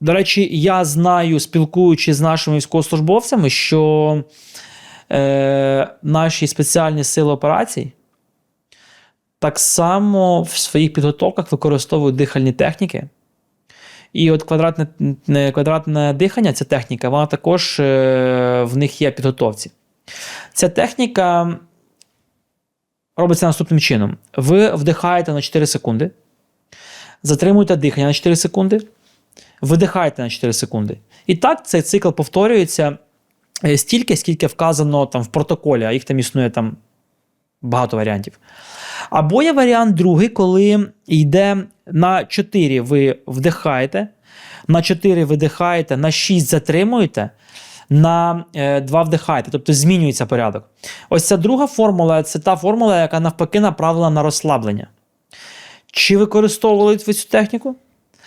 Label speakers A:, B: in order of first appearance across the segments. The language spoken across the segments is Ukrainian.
A: До речі, я знаю, спілкуючись з нашими військовослужбовцями, що е, наші спеціальні сили операцій так само в своїх підготовках використовують дихальні техніки. І от квадратне, квадратне дихання, ця техніка, вона також е, в них є підготовці. Ця техніка робиться наступним чином: ви вдихаєте на 4 секунди, затримуєте дихання на 4 секунди, видихаєте на 4 секунди. І так цей цикл повторюється е, стільки, скільки вказано там в протоколі, а їх там існує там багато варіантів. Або є варіант другий, коли йде на 4 ви вдихаєте, на 4 видихаєте, на 6 затримуєте, на 2 вдихаєте, тобто змінюється порядок. Ось ця друга формула це та формула, яка навпаки направлена на розслаблення. Чи використовували ви цю техніку?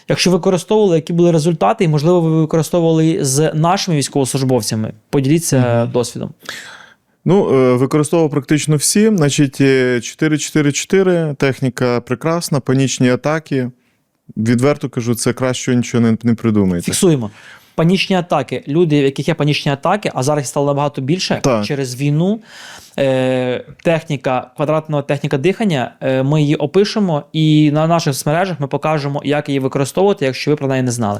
A: Якщо використовували, які були результати, і, можливо, ви використовували з нашими військовослужбовцями, поділіться досвідом.
B: Ну, е, використовував практично всі. Значить, е, 4-4-4, техніка прекрасна, панічні атаки. Відверто кажу, це краще нічого не, не придумаєте.
A: Фіксуємо. Панічні атаки. Люди, в яких є панічні атаки, а зараз їх стало набагато більше
B: Так.
A: через війну. Е, техніка, квадратного техніка дихання. Е, ми її опишемо, і на наших мережах ми покажемо, як її використовувати, якщо ви про неї не знали.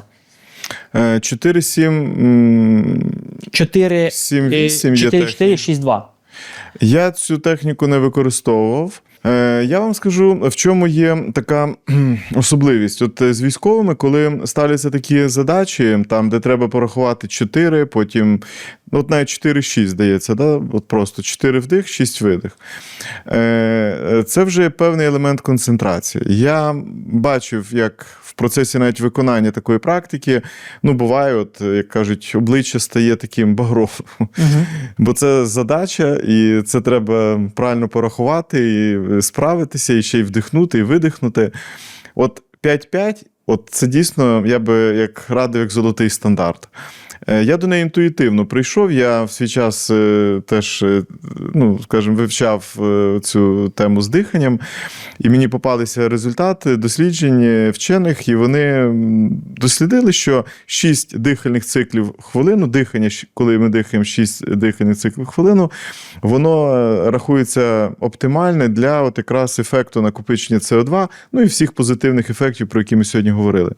B: Е, 4-7.
A: 4,
B: 7-8
A: 4, 4, 6, 2.
B: Я цю техніку не використовував. Е, Я вам скажу, в чому є така особливість. От е, з військовими, коли ставляться такі задачі, там, де треба порахувати 4, потім, от навіть 4-6, здається, да? от просто 4 вдих, 6 видих. Е, Це вже певний елемент концентрації. Я бачив, як в процесі навіть виконання такої практики, ну, буває, от, як кажуть, обличчя стає таким багровим.
A: Угу.
B: Бо це задача, і це треба правильно порахувати, і справитися, і ще й вдихнути, і видихнути. От 5-5, от це дійсно, я би як радив як золотий стандарт. Е, Я до неї інтуїтивно прийшов. Я в свій час е, теж, е, ну, скажімо, вивчав цю тему з диханням, і мені попалися результати досліджень вчених, і вони дослідили, що 6 дихальних циклів хвилину, дихання, коли ми дихаємо 6 дихальних циклів хвилину, воно рахується оптимальне для от якраз ефекту накопичення СО2, ну і всіх позитивних ефектів, про які ми сьогодні говорили.